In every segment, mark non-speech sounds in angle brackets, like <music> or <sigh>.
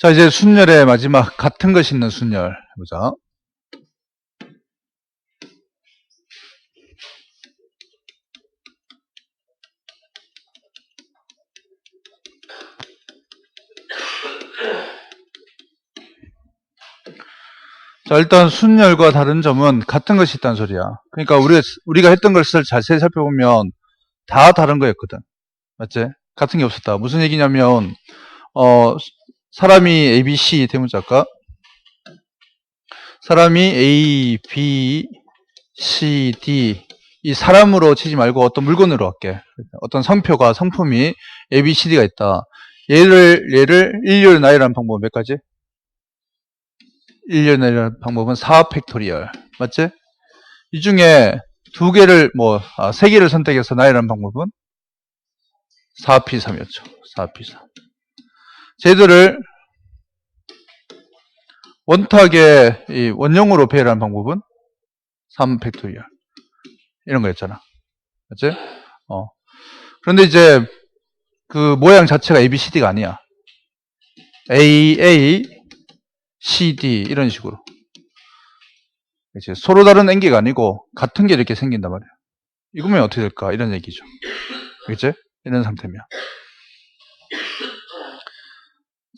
자, 이제 순열의 마지막 같은 것이 있는 순열 해보자. 자, 일단 순열과 다른 점은 같은 것이 있다는 소리야. 그러니까 우리가, 우리가 했던 것을 자세히 살펴보면 다 다른 거였거든. 맞지? 같은 게 없었다. 무슨 얘기냐면, 어, 사람이 A, B, C 대문자일까? 사람이 A, B, C, D 이 사람으로 치지 말고 어떤 물건으로 할게. 어떤 성표가 성품이 A, B, C, D가 있다. 얘를 얘를 일렬 나열하는 방법 몇 가지? 일렬 나열하는 방법은 4 팩토리얼 맞지? 이 중에 두 개를 뭐세 개를 선택해서 나열하는 방법은 4P3이었죠. 4P3. 쟤들을 원탁의 이 원형으로 배열하는 방법은 3 팩토리얼. 이런 거였잖아. 맞지? 어. 그런데 이제 그 모양 자체가 ABCD가 아니야. A, A, C, D 이런 식으로. 그치? 서로 다른 엔계가 아니고 같은 게 이렇게 생긴단 말이야. 이거면 어떻게 될까? 이런 얘기죠. 그치? 이런 상태면.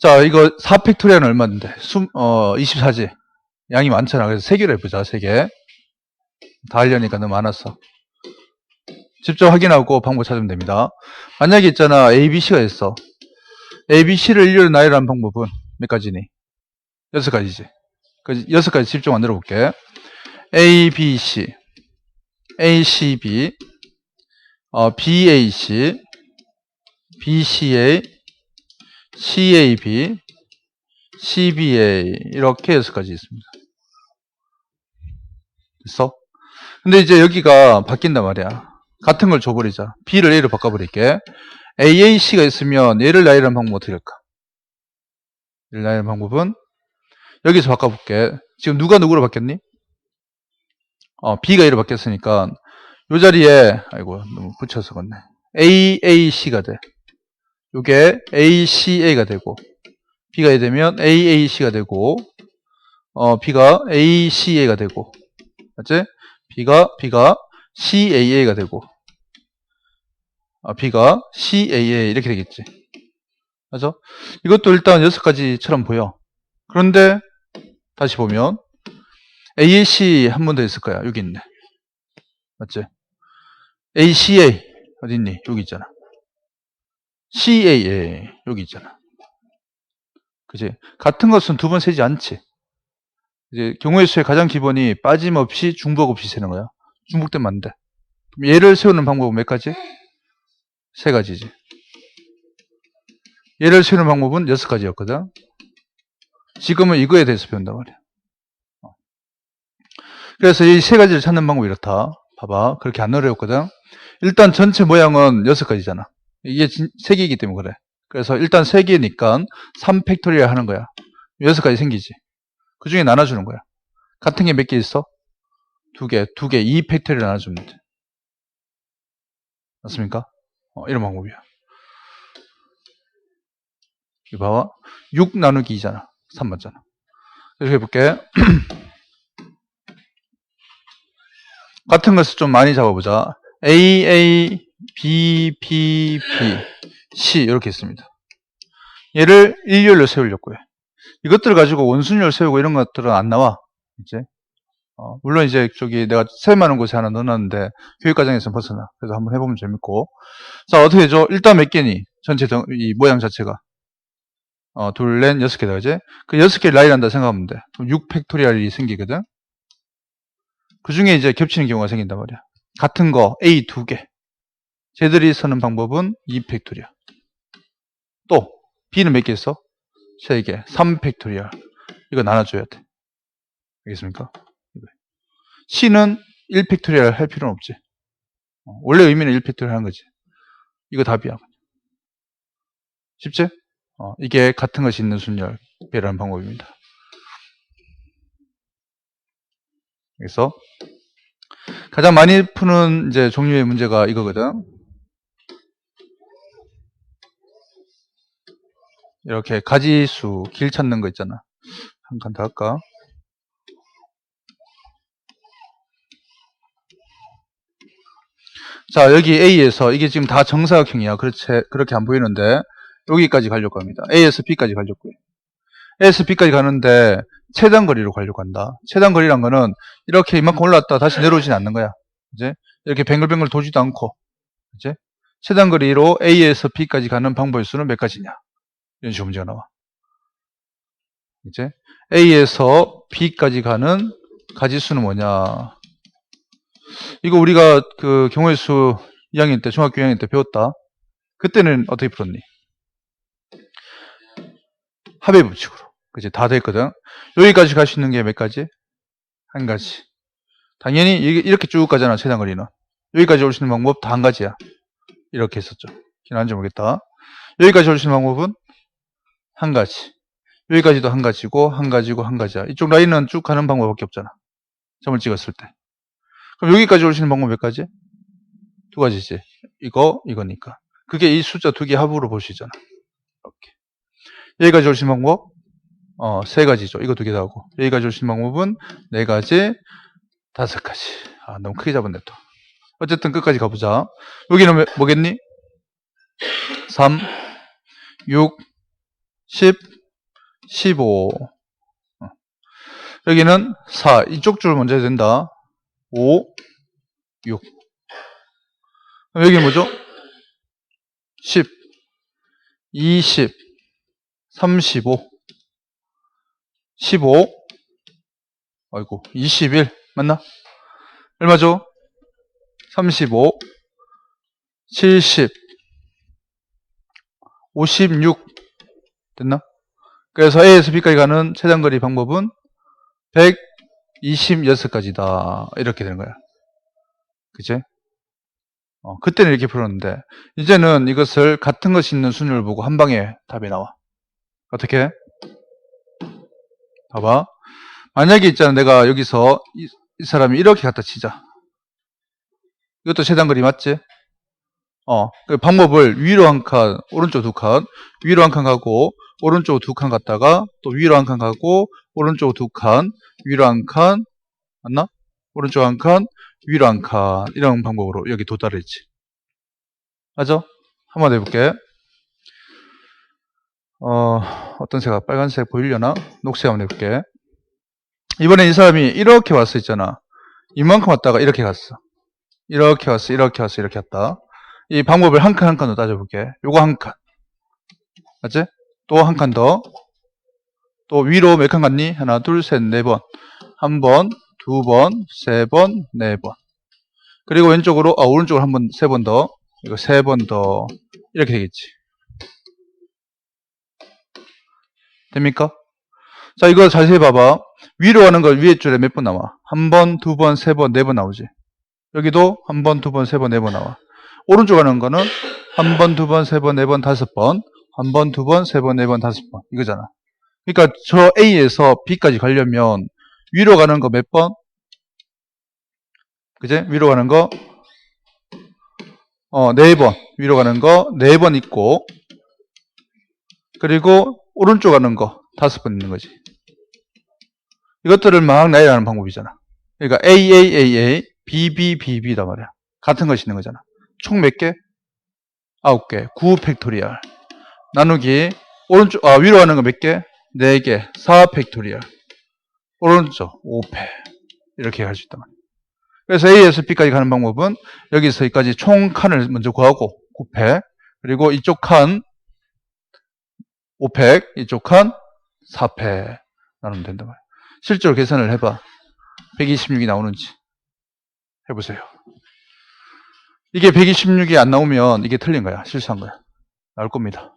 자, 이거 4팩토리얼은 얼마인데? 숨, 어, 24지. 양이 많잖아. 그래서 3개로 해보자, 3개. 다 하려니까 너무 많았어. 직접 확인하고 방법 찾으면 됩니다. 만약에 있잖아, A, B, C가 있어. A, B, C를 일렬로 나열하는 방법은 몇 가지니? 여섯 가지지. 그 여섯 가지 집중 만들어 볼게. A, B, C, A, C, B, 어, B, A, C, B, C, A, C, A, B, C, B, A 이렇게 여섯 가지 있습니다. 됐어? 근데 이제 여기가 바뀐단 말이야. 같은 걸 줘버리자. B를 A로 바꿔버릴게. A, A, C가 있으면 얘를 나열하는 방법 어떻게 할까? 얘를 나열하는 방법은 여기서 바꿔볼게. 지금 누가 누구로 바뀌었니? 어, B가 A로 바뀌었으니까 이 자리에 아이고 너무 붙여서 걷네. A, A, C가 돼. 요게 A, C, A가 되고 B가 되면 A, A, C가 되고 어, B가 A, C, A가 되고 맞지? B가 B가 CAA가 되고 아, B가 CAA 이렇게 되겠지. 맞죠? 이것도 일단 여섯 가지처럼 보여. 그런데 다시 보면 AAC 한 번 더 있을 거야. 여기 있네. 맞지? ACA 어디 있니? 여기 있잖아. CAA 여기 있잖아. 그지? 같은 것은 두 번 세지 않지. 이제 경우의 수의 가장 기본이 빠짐없이 중복 없이 세는 거야. 중복되면 안 돼. 그럼 얘를 세우는 방법은 몇 가지? 세 가지지. 얘를 세우는 방법은 여섯 가지였거든. 지금은 이거에 대해서 배운단 말이야. 어. 그래서 이 세 가지를 찾는 방법이 이렇다. 봐봐. 그렇게 안 어려웠거든. 일단 전체 모양은 여섯 가지잖아. 이게 세 개이기 때문에 그래. 그래서 일단 세 개니까 3 팩토리얼 하는 거야. 여섯 가지 생기지. 그 중에 나눠주는 거야. 같은 게 몇 개 있어? 두 개, 두 개, 2 팩토리얼 나눠주면 돼. 맞습니까? 어, 이런 방법이야. 이거 봐봐. 6 나누기 2잖아. 3 맞잖아. 이렇게 해볼게. <clears throat> 같은 것을 좀 많이 잡아보자. A, A, B, B, B, C 이렇게 있습니다. 얘를 일렬로 세우려고 해. 이것들을 가지고 원순열 세우고 이런 것들은 안 나와. 이제. 어, 물론 이제 저기 내가 세많은 곳에 하나 넣어놨는데 교육 과정에서 벗어나. 그래서 한번 해보면 재밌고. 자, 어떻게 되죠? 일단 몇 개니? 전체 덩, 이 모양 자체가. 어, 둘, 넷, 여섯 개다, 그지? 그 여섯 개를 나열한다 생각하면 돼. 그럼 6 팩토리얼이 생기거든? 그 중에 이제 겹치는 경우가 생긴단 말이야. 같은 거, A 두 개. 쟤들이 쓰는 방법은 2팩토리얼. 또, B는 몇 개 있어? 3개. 3팩토리얼. 이거 나눠줘야 돼. 알겠습니까? C는 1팩토리얼 할 필요는 없지. 어, 원래 의미는 1팩토리얼 하는 거지. 이거 답이야. 쉽지? 어, 이게 같은 것이 있는 순열 배라는 방법입니다. 그래서 가장 많이 푸는 이제 종류의 문제가 이거거든. 이렇게 가지수 길 찾는 거 있잖아. 한 칸 더 할까? 자, 여기 A에서 이게 지금 다 정사각형이야. 그렇지, 그렇게 안 보이는데 여기까지 가려고 합니다. A에서 B까지 가려고요. A에서 B까지 가는데 최단 거리로 가려고 한다. 최단 거리란 거는 이렇게 이만큼 올랐다 다시 내려오진 않는 거야. 이제 이렇게 뱅글뱅글 도지도 않고 이제 최단 거리로 A에서 B까지 가는 방법의 수는 몇 가지냐? 이런 식으로 문제가 나와. 이제 A에서 B까지 가는 가지수는 뭐냐? 이거 우리가 그 경우의 수 2학년 때, 중학교 2학년 때 배웠다. 그때는 어떻게 풀었니? 합의 법칙으로. 그치? 다 됐거든. 여기까지 갈 수 있는 게 몇 가지? 한 가지. 당연히 이렇게 쭉 가잖아, 최단 거리는. 여기까지 올 수 있는 방법 다 한 가지야. 이렇게 했었죠. 기나는지 모르겠다. 여기까지 올 수 있는 방법은 한 가지. 여기까지도 한 가지고, 한 가지고, 한 가지야. 이쪽 라인은 쭉 가는 방법밖에 없잖아. 점을 찍었을 때. 그럼 여기까지 있는 방법 몇 가지? 두 가지지. 이거, 이거니까. 그게 이 숫자 두 개 합으로 볼 수 있잖아. 이렇게. 여기까지 있는 방법? 어, 세 가지죠. 이거 두 개 다 하고. 여기까지 있는 방법은 네 가지, 다섯 가지. 아, 너무 크게 잡았네, 또. 어쨌든 끝까지 가보자. 여기는 몇- 뭐겠니? 3, 6, 10, 15. 어. 여기는 4. 이쪽 줄 먼저 해야 된다. 5, 6. 그럼 여기 뭐죠? 10, 20, 35, 15, 아이고, 21. 맞나? 얼마죠? 35, 70, 56. 됐나? 그래서 A에서 B까지 가는 최단 거리 방법은 126가지다. 이렇게 되는 거야. 그치? 어, 그때는 이렇게 풀었는데, 이제는 이것을 같은 것이 있는 순위를 보고 한 방에 답이 나와. 어떻게? 봐봐. 만약에 있잖아. 내가 여기서 이, 이 사람이 이렇게 갖다 치자. 이것도 최단 거리 맞지? 어, 그 방법을 위로 한 칸, 오른쪽 두 칸, 위로 한 칸 가고, 오른쪽 두 칸 갔다가, 또 위로 한 칸 가고, 오른쪽 두 칸, 위로 한 칸, 맞나? 오른쪽 한 칸, 위로 한 칸, 이런 방법으로 여기 도달했지. 맞아? 한번 해볼게. 어, 어떤 색아? 빨간색 보이려나? 녹색 한번 해볼게. 이번에 이 사람이 이렇게 왔어 있잖아. 이만큼 왔다가 이렇게 갔어. 이렇게 왔어, 이렇게 왔어, 이렇게 왔다. 이 방법을 한 칸 한칸더 따져볼게. 요거 한 칸. 맞지? 또 한 칸 더. 또 위로 몇 칸 갔니? 하나, 둘, 셋, 네 번. 한 번, 두 번, 세 번, 네 번. 그리고 왼쪽으로, 아, 오른쪽으로 한 번, 세 번 더. 이거 세 번 더. 이렇게 되겠지. 됩니까? 자, 이거 자세히 봐봐. 위로 가는 걸 위에 줄에 몇 번 나와? 한 번, 두 번, 세 번, 네 번 나오지. 여기도 한 번, 두 번, 세 번, 네 번 나와. 오른쪽 가는 거는 한 번, 두 번, 세 번, 네 번, 다섯 번. 한 번, 두 번, 세 번, 네 번, 다섯 번. 이거잖아. 그러니까 저 A에서 B까지 가려면 위로 가는 거 몇 번? 그제? 위로 가는 거 어, 네 번. 위로 가는 거 네 번 있고 그리고 오른쪽 가는 거 다섯 번 있는 거지. 이것들을 막 나열하는 방법이잖아. 그러니까 A, A, A, A, B, B, B, B다 말이야. 같은 것이 있는 거잖아. 총 몇 개? 아홉 개. 9 팩토리얼. 나누기 오른쪽 아 위로 가는 거 몇 개? 4개. 4 팩토리얼. 오른쪽 5패. 이렇게 할 수 있단 말이야. 그래서 A에서 B까지 가는 방법은 여기서 여기까지 총 칸을 먼저 구하고 9패. 그리고 이쪽 칸 5팩, 이쪽 칸 4패 나누면 된단 말이야. 실제로 계산을 해봐. 126이 나오는지 해보세요. 이게 126이 안 나오면 이게 틀린 거야. 실수한 거야. 나올 겁니다.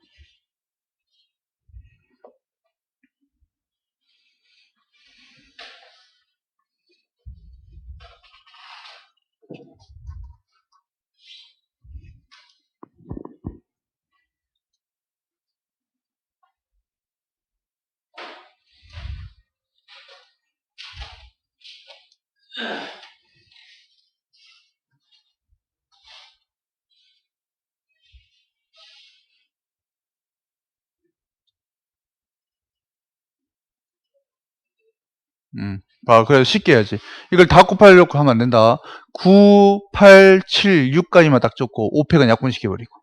음, 봐, 그래, 쉽게 해야지. 이걸 다 곱하려고 하면 안 된다. 9, 8, 7, 6까지만 딱 적고, 5팩은 약분시켜버리고.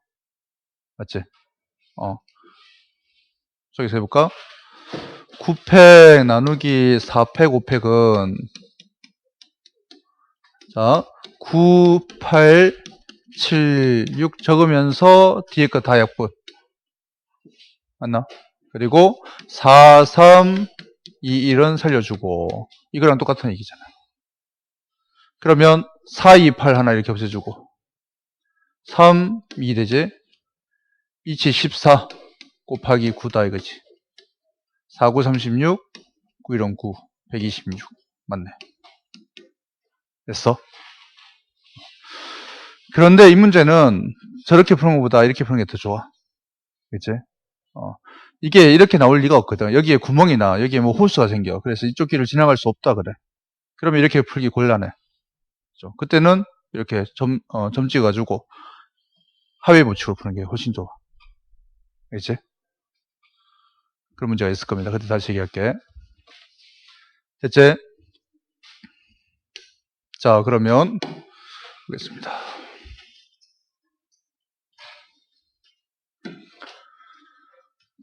맞지? 어. 저기서 해볼까? 9팩 나누기 4팩, 5팩은 자, 9, 8, 7, 6 적으면서 뒤에 거 다 약분. 맞나? 그리고 4, 3, 2, 1은 살려주고 이거랑 똑같은 얘기잖아. 그러면 4, 2, 8 하나 이렇게 없애주고 3, 2 되지? 2, 7, 14 곱하기 9다 이거지. 4, 9, 36 9, 1은 9 126 맞네. 됐어? 그런데 이 문제는 저렇게 푸는 것보다 이렇게 푸는 게 더 좋아. 그치? 어. 이게 이렇게 나올 리가 없거든. 여기에 구멍이 나. 여기에 뭐 호수가 생겨. 그래서 이쪽 길을 지나갈 수 없다 그래. 그러면 이렇게 풀기 곤란해. 그죠? 그때는 이렇게 점, 어, 점 찍어가지고 하위 보축으로 푸는 게 훨씬 좋아. 알겠지? 그런 문제가 있을 겁니다. 그때 다시 얘기할게. 됐지? 자, 그러면 보겠습니다.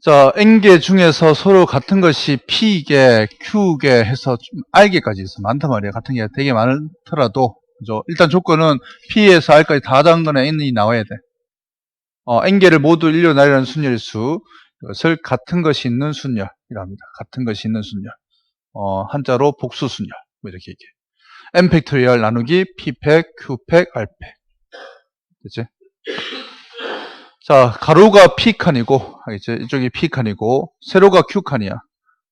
자, N개 중에서 서로 같은 것이 P개, Q개 해서 좀 R개까지 있어. 많단 말이야. 같은 게 되게 많더라도. 그죠? 일단 조건은 P에서 R까지 다 거는 N이 나와야 돼. 어, N개를 모두 일로 나열하는 순열 수. 이것을 같은 것이 있는 순열이라 합니다. 같은 것이 있는 순열. 어, 한자로 복수 순열. 뭐 이렇게 얘기해. N 팩토리얼 나누기 P 팩, Q 팩, R 팩. 됐지? 자, 가로가 P칸이고, 알겠죠? 이쪽이 P칸이고, 세로가 Q칸이야.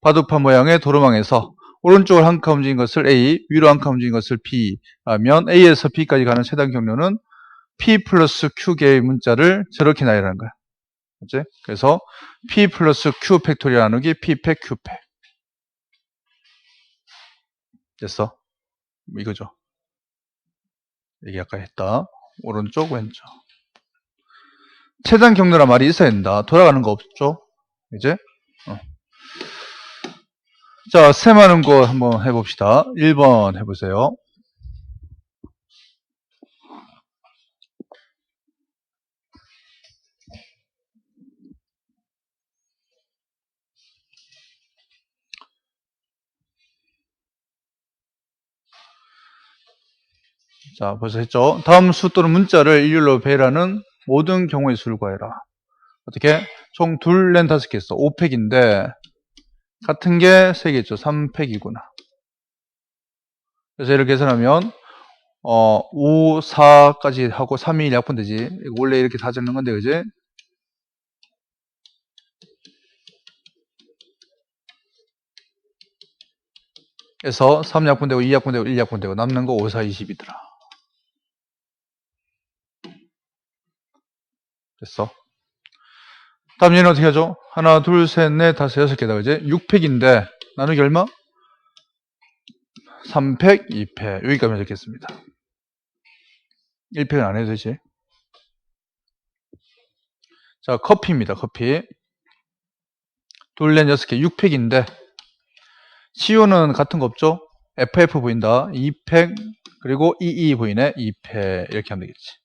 바둑판 모양의 도로망에서 오른쪽으로 한칸 움직인 것을 A, 위로 한 칸 움직인 것을 B 라면 A에서 B까지 가는 최단 경로는 P 플러스 Q개의 문자를 저렇게 나열하는 거야. 그치? 그래서 P 플러스 Q 팩토리얼 나누기 P 팩 Q 팩. 됐어? 이거죠. 얘기 아까 했다. 오른쪽, 왼쪽. 최단 경로란 말이 있어야 된다. 돌아가는 거 없죠? 이제? 어. 자, 셈하는 거 한번 해봅시다. 1번 해보세요. 자, 벌써 했죠? 다음 수 또는 문자를 일률로 배열하는 모든 경우의 수를 구해라. 어떻게? 총 둘, 넷, 다섯 개 있어. 5팩인데, 같은 게 3개 있죠. 3팩이구나. 그래서 얘를 계산하면, 어, 5, 4까지 하고 3, 2, 1 약분되지. 원래 이렇게 다 적는 건데, 그지? 그래서 3 약분되고 2 약분되고 1 약분되고 남는 거 5, 4, 20이더라. 됐어. 다음 얘는 어떻게 하죠? 하나, 둘, 셋, 넷, 다섯, 여섯 개다. 그지? 6팩인데, 나누기 얼마? 3팩, 2팩. 여기까지 적겠습니다. 1팩은 안 해도 되지. 자, 커피입니다. 커피. 둘, 넷, 여섯 개. 6팩인데, CO는 같은 거 없죠? FF 보인다. 2팩, 그리고 EE 보이네. 2팩. 이렇게 하면 되겠지.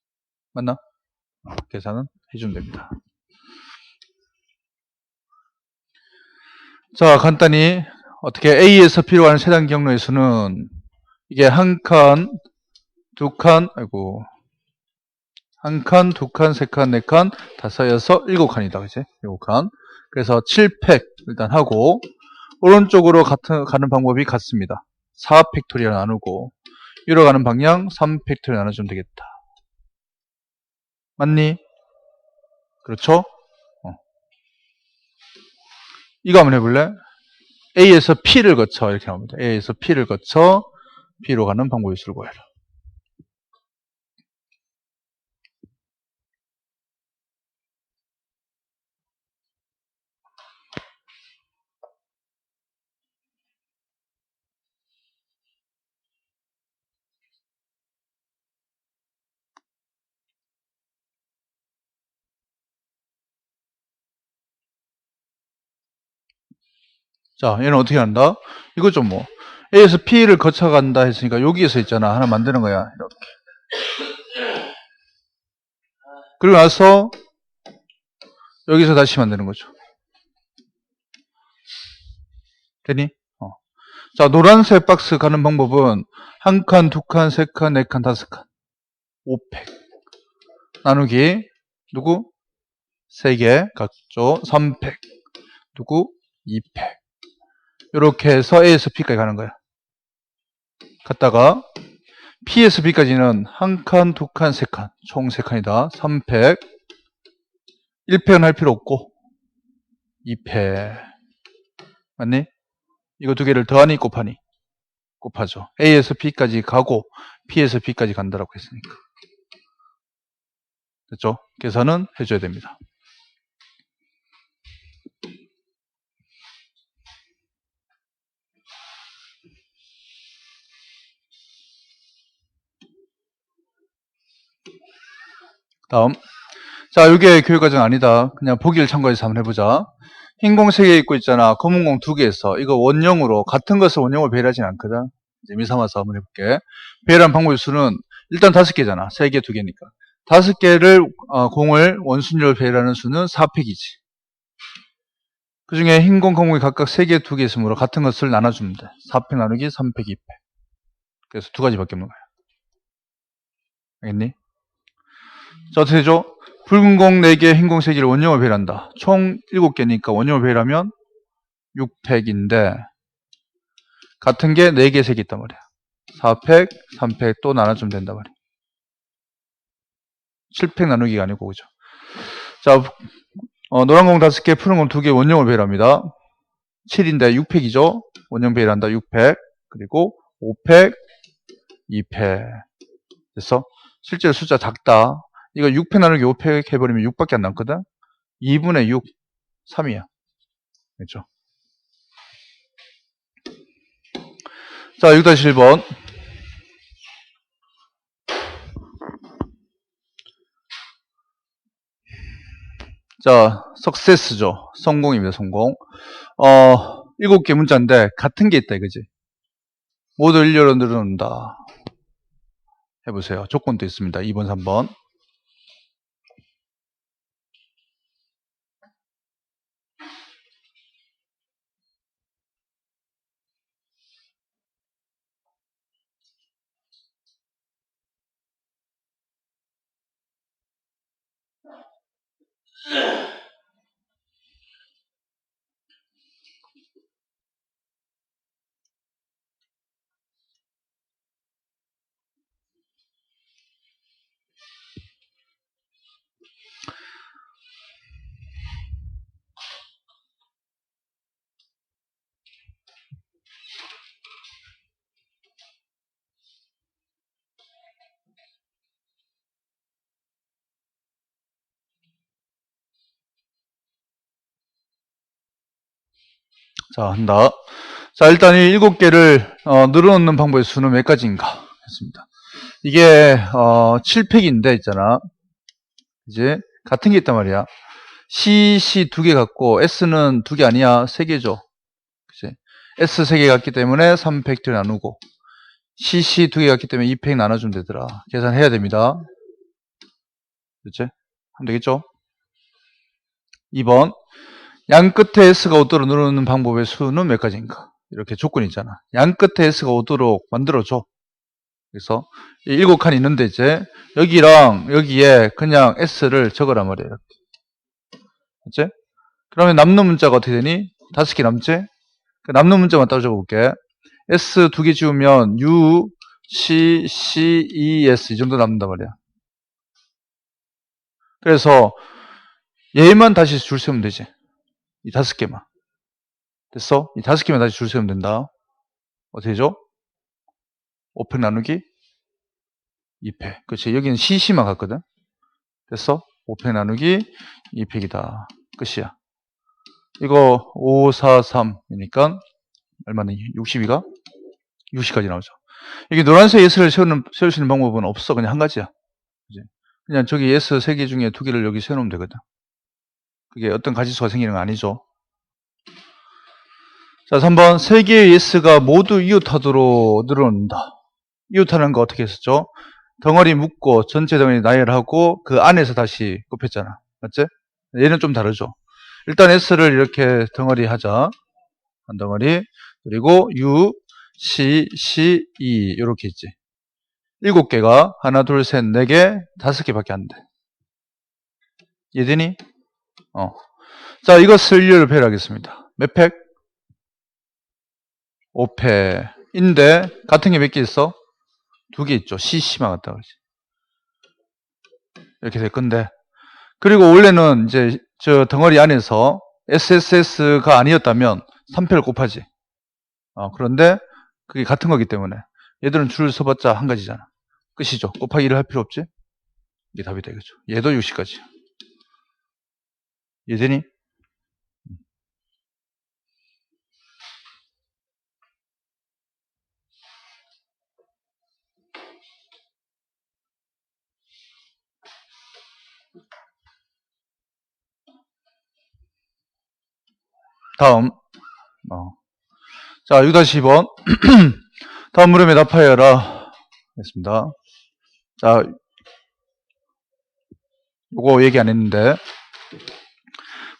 맞나? 계산은 해주면 됩니다. 자, 간단히 어떻게 A에서 가는 세단 경로의 수는 이게 한 칸, 두 칸, 아이고 한 칸, 두 칸, 세 칸, 네 칸, 다섯, 여섯, 일곱 칸이다, 그치? 일곱 칸. 그래서 7팩 일단 하고 오른쪽으로 같은 가는 방법이 같습니다. 4팩토리얼 나누고 위로 가는 방향 3팩토리얼 나눠주면 되겠다. 맞니? 그렇죠? 어. 이거 한번 해볼래? A에서 P를 거쳐 이렇게 나옵니다. A에서 P를 거쳐 B로 가는 방법의 수를 구해라. 자, 얘는 어떻게 한다? 이거 좀 뭐. A에서 P를 거쳐간다 했으니까 여기에서 있잖아. 하나 만드는 거야. 이렇게. 그리고 나서 여기서 다시 만드는 거죠. 되니? 어. 자, 노란색 박스 가는 방법은 한 칸, 두 칸, 세 칸, 네 칸, 다섯 칸. 5팩. 나누기 누구? 3개 각죠. 3팩. 누구? 2팩. 이렇게 해서 A에서 P까지 가는 거야. 갔다가 P에서 B까지는 한 칸, 두 칸, 세 칸. 총 세 칸이다. 3팩. 1팩은 할 필요 없고 2팩. 맞니? 이거 두 개를 더하니 곱하니? 곱하죠. A에서 B까지 가고 P에서 B까지 간다라고 했으니까. 됐죠? 계산은 해줘야 됩니다. 다음. 자, 이게 교육과정 아니다. 그냥 보기를 참고해서 한번 해보자. 흰공 3개 있고 있잖아. 검은 공 2개 있어. 이거 원형으로, 같은 것을 원형으로 배열하진 않거든. 재미 삼아서 한번 해볼게. 배열한 방법의 수는 일단 5개잖아. 3개, 2개니까. 5개를, 어, 공을 원순위로 배열하는 수는 4팩이지. 그 중에 흰 공, 검은 공이 각각 3개, 2개 있으므로 같은 것을 나눠주면 돼. 4팩 나누기 3팩, 2팩. 그래서 두 가지밖에 없는 거야. 알겠니? 자, 어떻게 되죠? 붉은 공 4개, 흰 공 3개를 원형으로 배열한다. 총 7개니까 원형으로 배열하면 6팩인데 같은 게 4개, 3개 있단 말이야. 4팩, 3팩 또 나눠주면 된단 말이야. 7팩 나누기가 아니고 그죠? 자, 어, 노란 공 5개, 푸른 공 2개 원형으로 배열합니다. 7인데 6팩이죠? 원형 배열한다. 6팩. 그리고 5팩, 2팩. 됐어? 실제로 숫자 작다. 이거 6팩 나누기 5팩 해버리면 6밖에 안 남거든? 2분의 6, 3이야. 그렇죠? 자, 6-1번. 자, 석세스죠. 성공입니다, 성공. 어, 7개 문자인데, 같은 게 있다, 이거지. 모두 일렬로 늘어난다. 해보세요. 조건도 있습니다. 2번, 3번. Ugh. <laughs> 자, 한다. 자, 일단 이 일곱 개를 어, 늘어놓는 방법의 수는 몇 가지인가 했습니다. 이게 어, 7팩인데 있잖아. 이제 같은 게 있단 말이야. C, C 두 개 갖고 S는 두 개 아니야. 세 개죠. 그치? S 세 개 갖기 때문에 3팩트 나누고 C, C 두 개 갖기 때문에 2팩 나눠주면 되더라. 계산해야 됩니다. 그치? 하면 되겠죠? 2번 양 끝에 S가 오도록 누르는 방법의 수는 몇 가지인가? 이렇게 조건이 있잖아. 양 끝에 S가 오도록 만들어줘. 그래서 일곱 칸 있는데 이제 여기랑 여기에 그냥 S를 적으란 말이에요. 그치? 그러면 남는 문자가 어떻게 되니? 다섯 개 남지? 그 남는 문자만 따로 적어볼게. S 두 개 지우면 U, C, C, E, S 이 정도 남는단 말이야. 그래서 얘만 다시 줄 세우면 되지. 이 다섯 개만. 됐어? 이 다섯 개만 다시 줄 세우면 된다. 어떻게 되죠? 5팩 나누기 2팩. 그렇지. 여기는 CC만 갔거든. 됐어? 5팩 나누기 2팩이다. 끝이야. 이거 5, 4, 3이니까 얼마나 62가? 60까지 나오죠. 여기 노란색 S를 세우는, 세울 수 있는 방법은 없어. 그냥 한 가지야. 그냥 저기 S 3개 중에 두 개를 여기 세워놓으면 되거든. 그게 어떤 가지수가 생기는 건 아니죠. 자, 3번. 세 개의 S가 모두 이웃하도록 늘어난다. 이웃하는 거 어떻게 했었죠? 덩어리 묶고 전체 덩어리 나열하고 그 안에서 다시 곱했잖아. 맞지? 얘는 좀 다르죠. 일단 S를 이렇게 덩어리 하자. 한 덩어리. 그리고 U, C, C, E 이렇게 있지. 일곱 개가 하나, 둘, 셋, 네 개, 다섯 개밖에 안 돼. 이해되니? 어. 자, 이것을 일렬로 배열하겠습니다. 몇 팩? 5팩인데 같은 게 몇 개 있어? 두 개 있죠. CC만 같다 그러지. 이렇게 될 건데. 그리고 원래는 이제 저 덩어리 안에서 SSS가 아니었다면 3패를 곱하지. 어, 그런데 그게 같은 거기 때문에 얘들은 줄을 서봤자 한 가지잖아. 끝이죠. 곱하기를 할 필요 없지? 이게 답이 되겠죠. 얘도 60까지. 이해되니? 다음. 어. 자, 6-2번. <clears throat> 다음 물음에 답하여라. 했습니다. 자, 요거 얘기 안 했는데.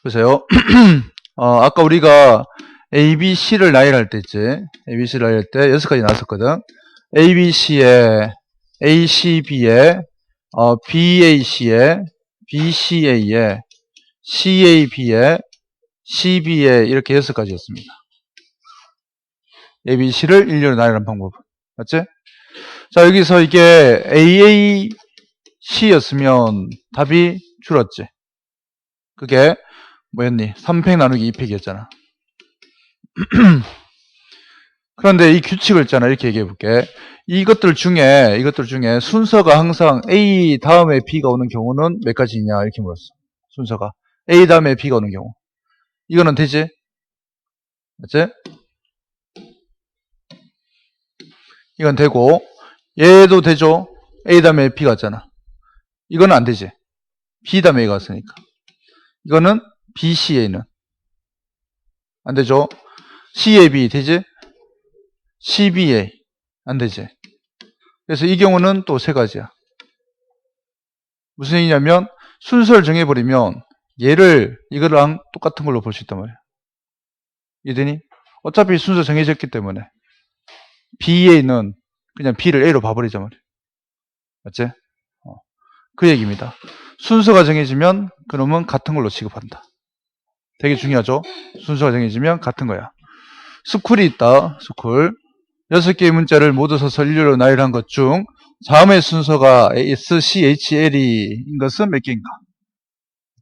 보세요. <clears throat> 어, 아까 우리가 A, B, C를 나열할 때 있지. A, B, C를 나열할 때 여섯 가지 나왔었거든. A, B, C에 A, C, B에 어, B, A, C에 B, C, A에 C, A, B에 C, B에 이렇게 여섯 가지였습니다. A, B, C를 일렬로 나열한 방법. 맞지? 자, 여기서 이게 A, A, C였으면 답이 줄었지. 그게 뭐였니? 3팩 나누기 2팩이었잖아. <clears throat> 그런데 이 규칙을 있잖아. 이렇게 얘기해 볼게. 이것들 중에, 이것들 중에 순서가 항상 A 다음에 B가 오는 경우는 몇 가지냐? 이렇게 물었어. 순서가. A 다음에 B가 오는 경우. 이거는 되지? 맞지? 이건 되고, 얘도 되죠? A 다음에 B 갔잖아. 이거는 안 되지. B 다음에 A 갔으니까. 이거는 BCA는 안 되죠. CAB 되지? CBA 안 되지. 그래서 이 경우는 또 세 가지야. 무슨 얘기냐면 순서를 정해버리면 얘를 이거랑 똑같은 걸로 볼 수 있단 말이야. 이해되니? 어차피 순서 정해졌기 때문에 BA는 그냥 B를 A로 봐버리자 말이야. 맞지? 어. 그 얘기입니다. 순서가 정해지면 그놈은 같은 걸로 취급한다. 되게 중요하죠? 순서가 정해지면 같은 거야. 스쿨이 있다. 스쿨. 여섯 개의 문자를 모두 써서 일렬로 나열한 것중 다음의 순서가 SCHL인 것은 몇 개인가?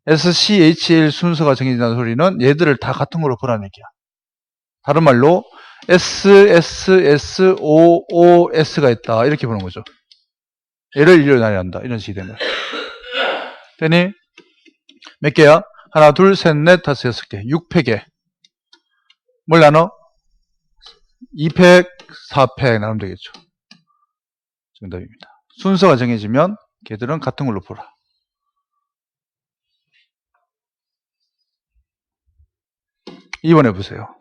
SCHL 순서가 정해진다는 소리는 얘들을 다 같은 걸로 보라는 얘기야. 다른 말로 SSSOOS가 있다. 이렇게 보는 거죠. 얘를 일렬로 나열한다. 이런 식이 되는 거야. 되니? 몇 개야? 하나, 둘, 셋, 넷, 다섯, 여섯 개. 6팩에. 뭘 나눠? 2팩, 4팩 나누면 되겠죠. 정답입니다. 순서가 정해지면 걔들은 같은 걸로 보라. 이번에 보세요.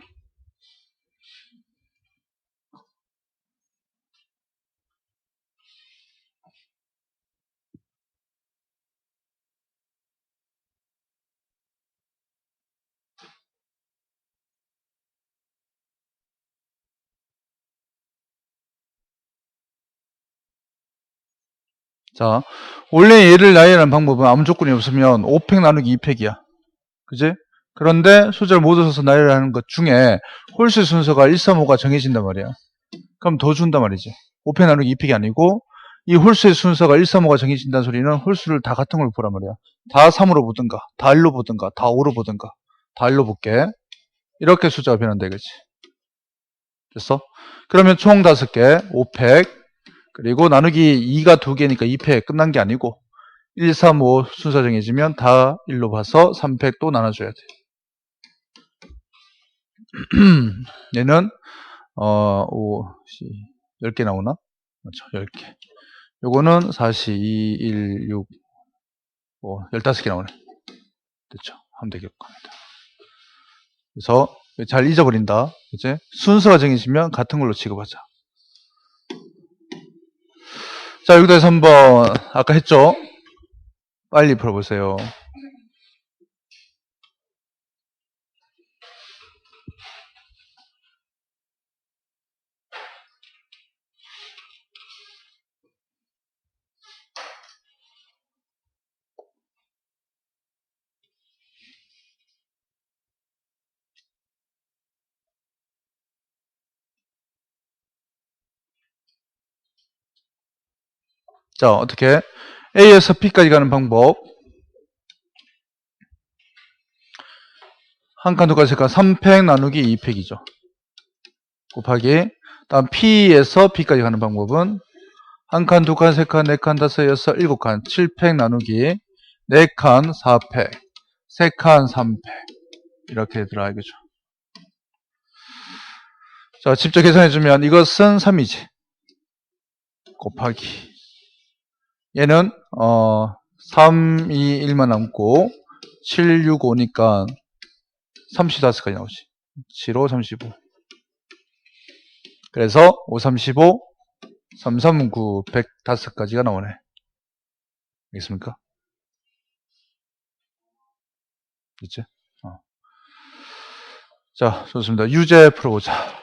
자, 원래 얘를 나열하는 방법은 아무 조건이 없으면 5팩 나누기 2팩이야. 그지? 그런데 수절 모두 써서 나열하는 것 중에 홀수 순서가 1, 3, 5가 정해진단 말이야. 그럼 더 준단 말이지. 5팩 나누기 2팩이 아니고 이 홀수의 순서가 1, 3, 5가 정해진다는 소리는 홀수를 다 같은 걸 보란 말이야. 다 3으로 보든가, 다 1로 보든가, 다 5로 보든가, 다 1로 볼게. 이렇게 숫자가 변한다 이거지. 됐어? 그러면 총 5개, 5팩, 그리고 나누기 2가 2개니까 2팩 끝난 게 아니고 1, 3, 5 순서 정해지면 다 1로 봐서 3팩 또 나눠줘야 돼. <clears throat> 얘는 어, 5, 10개 나오나? 맞죠, 10개. 요거는 4, 2, 1, 6, 5, 15개 나오네. 됐죠? 하면 되겠습니다. 그래서 잘 잊어버린다. 이제 순서가 정해지면 같은 걸로 취급하자. 자, 여기다 한번 아까 했죠? 빨리 풀어보세요. 자, 어떻게? A에서 B까지 가는 방법. 한 칸, 두 칸, 세 칸, 3팩 나누기 2팩이죠. 곱하기. 다음 P에서 B까지 가는 방법은 한 칸, 두 칸, 세 칸, 네 칸, 다섯, 여섯, 일곱 칸, 7팩 나누기 네 칸, 4팩, 세 칸, 3팩. 이렇게 들어가겠죠. 자, 직접 계산해주면 이것은 3이지. 곱하기. 얘는 어 3, 2, 1만 남고 7, 6, 5니까 35까지 나오지 7, 5, 35 그래서 5, 35 3, 3, 9, 105까지가 나오네 알겠습니까? 됐지? 어. 자 좋습니다 유제 풀어보자